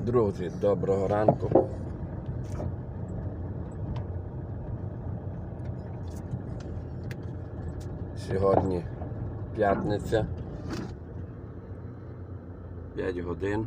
Друзі, доброго ранку. Сьогодні п'ятниця. 5 годин.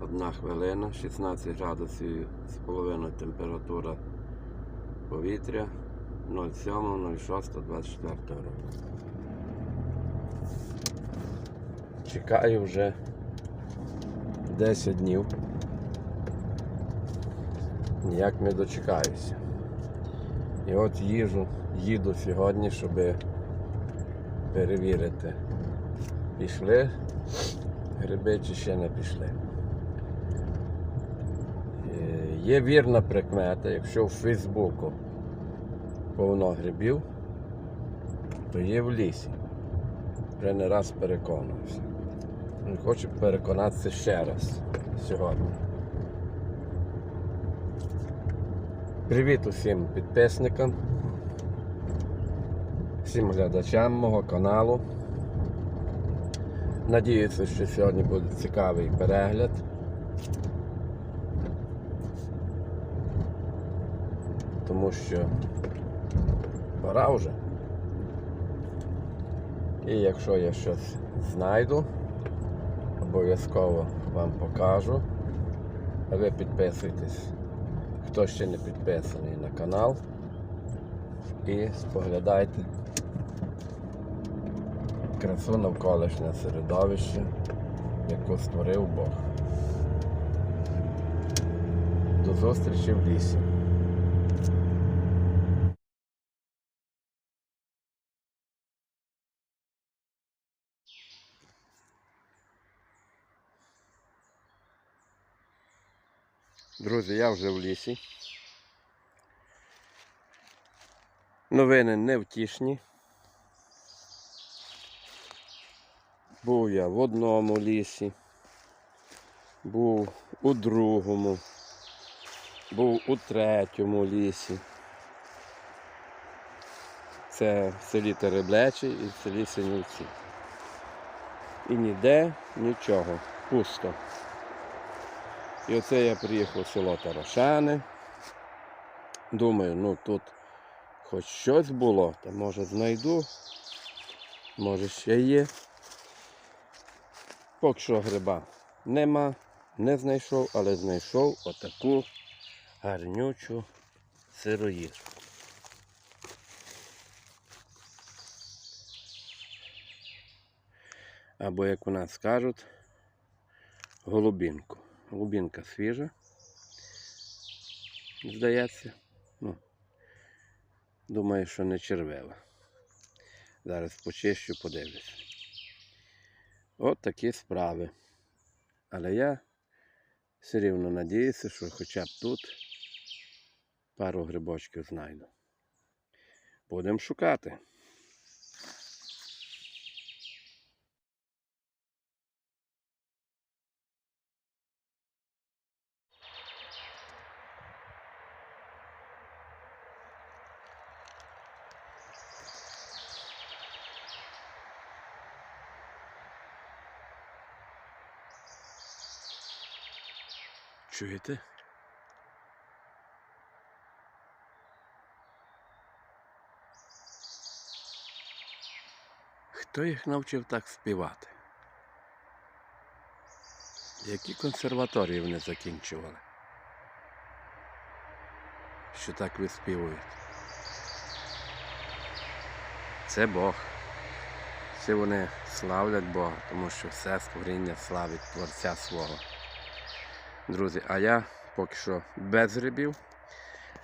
Одна хвилина, 16 градусів з половиною температура повітря 07.06.24 року. Чекаю вже 10 днів. Ніяк не дочекаюся. І от їжу, їду сьогодні, щоб перевірити, пішли гриби чи ще не пішли. Е, Є вірна прикмета, якщо в Фейсбуку повно грибів, то є в лісі. Вже не раз переконувався. Хочу переконатися ще раз сьогодні. Привіт усім підписникам, всім глядачам мого каналу. Надіюся, що сьогодні буде цікавий перегляд. Тому що пора вже. І якщо я щось знайду, обов'язково вам покажу. А ви підписуйтесь, хто ще не підписаний на канал. І споглядайте красу навколишнє середовище, яку створив Бог. До зустрічі в лісі. Друзі, я вже в лісі. Новини невтішні. Був я в одному лісі, був у другому, був у третьому лісі. Це в селі Тереблечі і в селі Синівці. І ніде нічого, пусто. І оце я приїхав в село Тарошани. Думаю, ну тут хоч щось було, то може знайду, може ще є. Поки що гриба нема, не знайшов, але знайшов отаку гарнючу сироїжку. Або, як у нас кажуть, голубінку. Голубінка свіжа. Здається. Ну, думаю, що не червива. Зараз почищу, подивлюся. От такі справи. Але я все рівно надіюся, що хоча б тут пару грибочків знайду. Будемо шукати. Чуєте? Хто їх навчив так співати? Які консерваторії вони закінчували? Що так виспівують? Це Бог. Всі вони славлять Бога, тому що все створіння славить Творця свого. Друзі, а я поки що без грибів,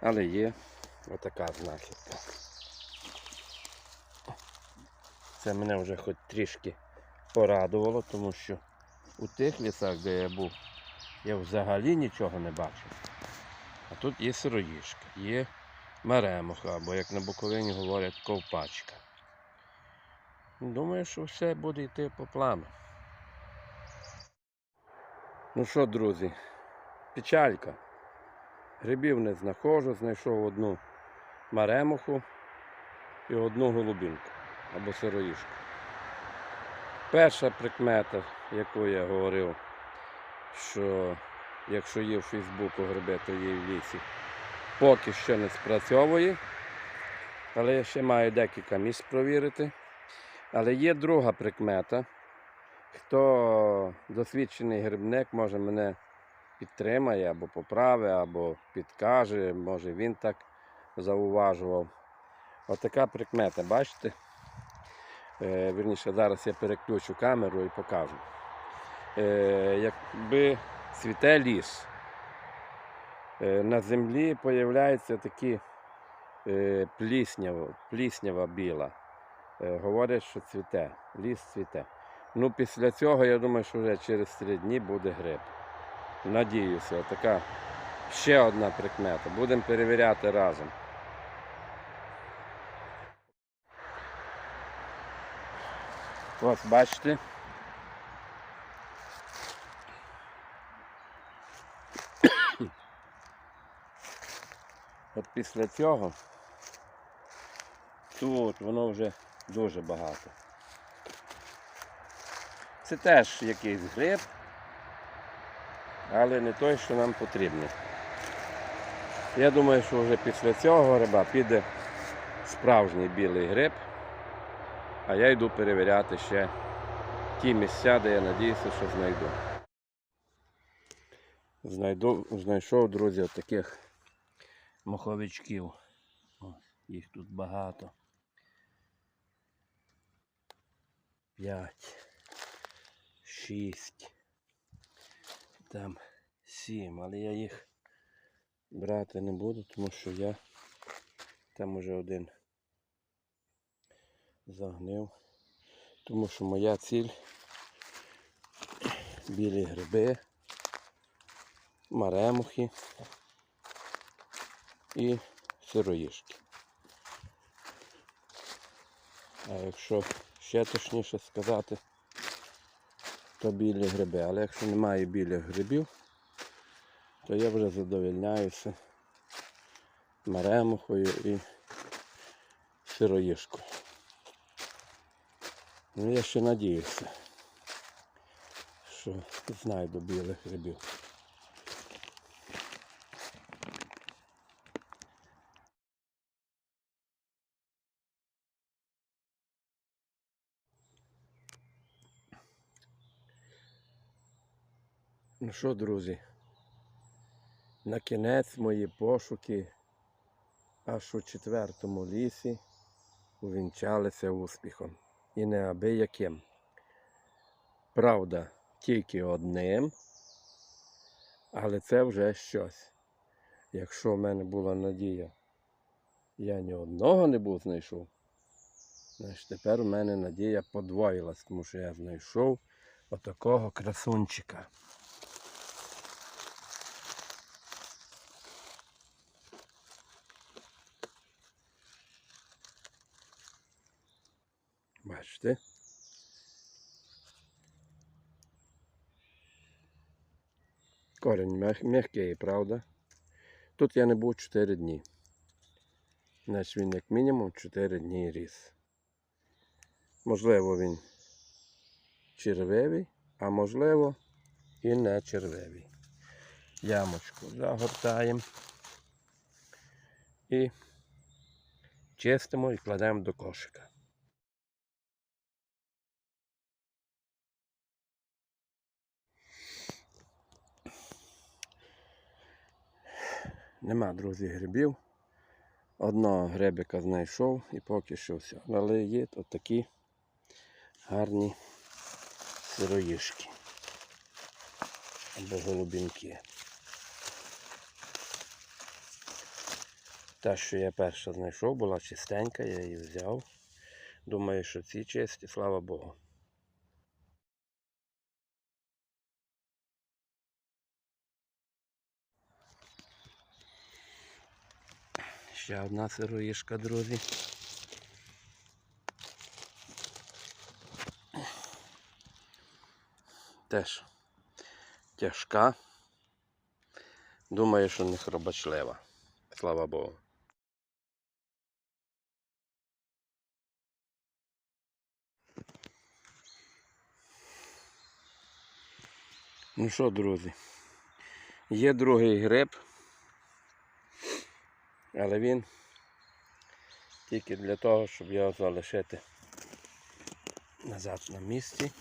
але є отака знахідка. Це мене вже хоч трішки порадувало, тому що у тих лісах, де я був, я взагалі нічого не бачив. А тут є сироїшка, є меремоха, або як на Буковині говорять, ковпачка. Думаю, що все буде йти по плану. Ну що, друзі, печалька. Грибів не знаходжу, знайшов одну маремуху і одну голубінку. або сироїшку. Перша прикмета, яку я говорив, що якщо є в Фейсбуку гриби, то є в лісі. Поки що не спрацьовує, але я ще маю декілька місць провірити. Але є друга прикмета. Хто досвідчений грибник, може мене підтримає або поправить, або підкаже, може він так зауважував. Отака прикмета, бачите? Е, вірніше, зараз я переключу камеру і покажу. Е, якби цвіте ліс, е, на землі появляються такі е, пліснява, пліснява біла. Е, говорять, що цвіте, ліс цвіте. Ну, після цього, я думаю, що вже через три дні буде гриб. Надіюся, така ще одна прикмета. Будемо перевіряти разом. Ось бачите. От після цього тут воно вже дуже багато. Це теж якийсь гриб, але не той, що нам потрібно. Я думаю, що вже після цього гриба піде справжній білий гриб, а я йду перевіряти ще ті місця, де я надіюся, що знайду. Знайду, знайшов, друзі, таких моховичків. О, їх тут багато. П'ять, шість, там сім, але я їх брати не буду, тому що я там уже один загнив. Тому що моя ціль білі гриби, маремухи і сироїшки. А якщо ще точніше сказати, то білі гриби. Але якщо немає білих грибів, то я вже задовільняюся маремухою і сироїшкою. Ну я ще надіюся, що знайду білих грибів. Ну що, друзі, на кінець мої пошуки аж у четвертому лісі увінчалися успіхом. І неабияким. Правда, тільки одним, але це вже щось. Якщо в мене була надія, я ні одного не був знайшов, значить тепер у мене надія подвоїлась, тому що я знайшов отакого красунчика. Бачите? Корінь м'як- м'який, правда? Тут я не був 4 дні. Значить він як мінімум 4 дні ріс. Можливо, він червивий, а можливо і не червивий. Ямочку загортаємо і чистимо і кладемо до кошика. Нема, друзі, грибів. Одного грибика знайшов і поки що все. Але є от такі гарні сироїшки. Або голубінки. Та, що я перша знайшов, була чистенька, я її взяв. Думаю, що ці чисті, слава Богу. Ще одна сироїшка, друзі. Теж тяжка. Думаю, що не хробачлива. Слава Богу. Ну що, друзі? Є другий гриб але він тільки для того, щоб його залишити назад на місці,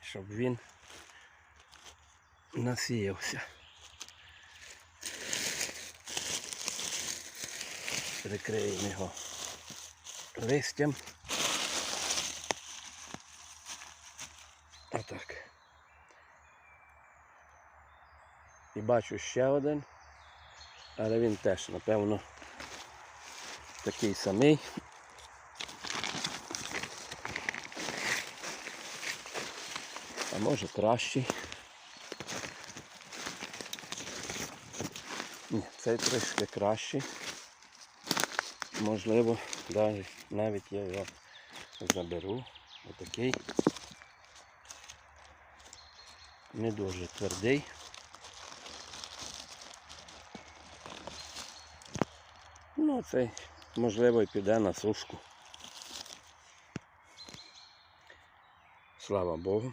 щоб він насіявся. Прикриємо його листям. Отак. І бачу ще один, але він теж, напевно, такий самий. А може кращий. Ні, цей трішки кращий. Можливо, навіть, навіть я його заберу. Отакий. Не дуже твердий. Ну, цей, можливо, і піде на сушку. Слава Богу.